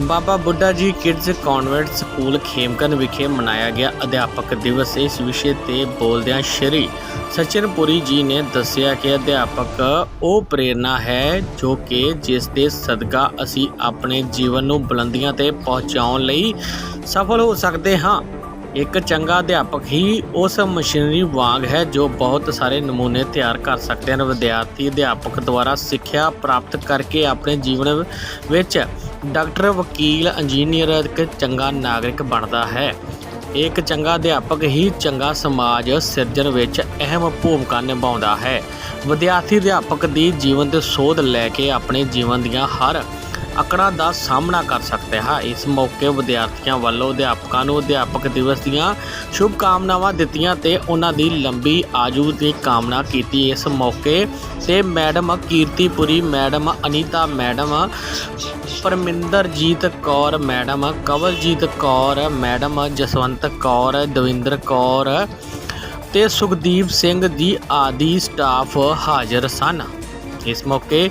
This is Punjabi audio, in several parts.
ਬਾਬਾ ਬੁੱਢਾ ਜੀ ਕਿਡਜ਼ ਕਨਵੈਂਟ ਸਕੂਲ ਖੇਮਕਰਨ ਵਿਖੇ ਮਨਾਇਆ ਗਿਆ ਅਧਿਆਪਕ ਦਿਵਸ। ਇਸ ਵਿਸ਼ੇ ਤੇ ਬੋਲਦਿਆਂ ਸ਼੍ਰੀ ਸਚਿਨਪੁਰੀ ਜੀ ਨੇ ਦੱਸਿਆ ਕਿ ਅਧਿਆਪਕ ਉਹ ਪ੍ਰੇਰਣਾ ਹੈ ਜੋ ਕਿ ਜਿਸ ਦੇ ਸਦਕਾ ਅਸੀਂ ਆਪਣੇ ਜੀਵਨ ਨੂੰ ਬੁਲੰਦੀਆਂ ਤੇ ਪਹੁੰਚਾਉਣ ਲਈ ਸਫਲ ਹੋ ਸਕਦੇ ਹਾਂ। ਇੱਕ ਚੰਗਾ ਅਧਿਆਪਕ ਹੀ ਉਸ ਮਸ਼ੀਨਰੀ ਵਾਂਗ ਹੈ ਜੋ ਬਹੁਤ ਸਾਰੇ ਨਮੂਨੇ ਤਿਆਰ ਕਰ ਸਕਦੇ ਹਨ। ਵਿਦਿਆਰਥੀ ਅਧਿਆਪਕ ਦੁਆਰਾ ਸਿੱਖਿਆ ਪ੍ਰਾਪਤ ਕਰਕੇ ਆਪਣੇ ਜੀਵਨ ਵਿੱਚ ਡਾਕਟਰ, ਵਕੀਲ, ਇੰਜੀਨੀਅਰ ਇੱਕ ਚੰਗਾ ਨਾਗਰਿਕ ਬਣਦਾ ਹੈ। ਇੱਕ ਚੰਗਾ ਅਧਿਆਪਕ ਹੀ ਚੰਗਾ ਸਮਾਜ ਸਿਰਜਣ ਵਿੱਚ ਅਹਿਮ ਭੂਮਿਕਾ ਨਿਭਾਉਂਦਾ ਹੈ। ਵਿਦਿਆਰਥੀ ਅਧਿਆਪਕ ਦੀ ਜੀਵਨ ਤੇ ਸੋਧ ਲੈ ਕੇ ਆਪਣੇ ਜੀਵਨ ਦੀਆਂ ਹਰ ਅਕੜਾਂ ਦਾ ਸਾਹਮਣਾ ਕਰ ਸਕਦਾ ਹੈ। ਇਸ ਮੌਕੇ ਵਿਦਿਆਰਥੀਆਂ ਵੱਲੋਂ ਅਧਿਆਪਕਾਂ ਨੂੰ ਅਧਿਆਪਕ ਦਿਵਸ ਦੀਆਂ ਸ਼ੁਭ ਕਾਮਨਾਵਾਂ ਦਿੱਤੀਆਂ ਤੇ ਉਹਨਾਂ ਦੀ ਲੰਬੀ ਆਜੂ ਦੀ ਕਾਮਨਾ ਕੀਤੀ। ਇਸ ਮੌਕੇ ਤੇ madam Kirtipuri, madam Anita, madam Parminderjit Kaur, madam Kawaljit Kaur, madam Jaswant Kaur, Davinder Kaur ਤੇ ਸੁਖਦੀਪ ਸਿੰਘ ਦੀ ਆਦਿ ਸਟਾਫ ਹਾਜ਼ਰ ਸਨ। ਇਸ ਮੌਕੇ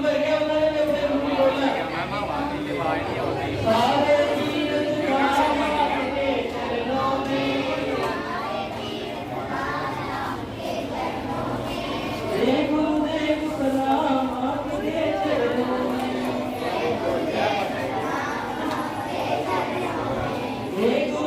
Muito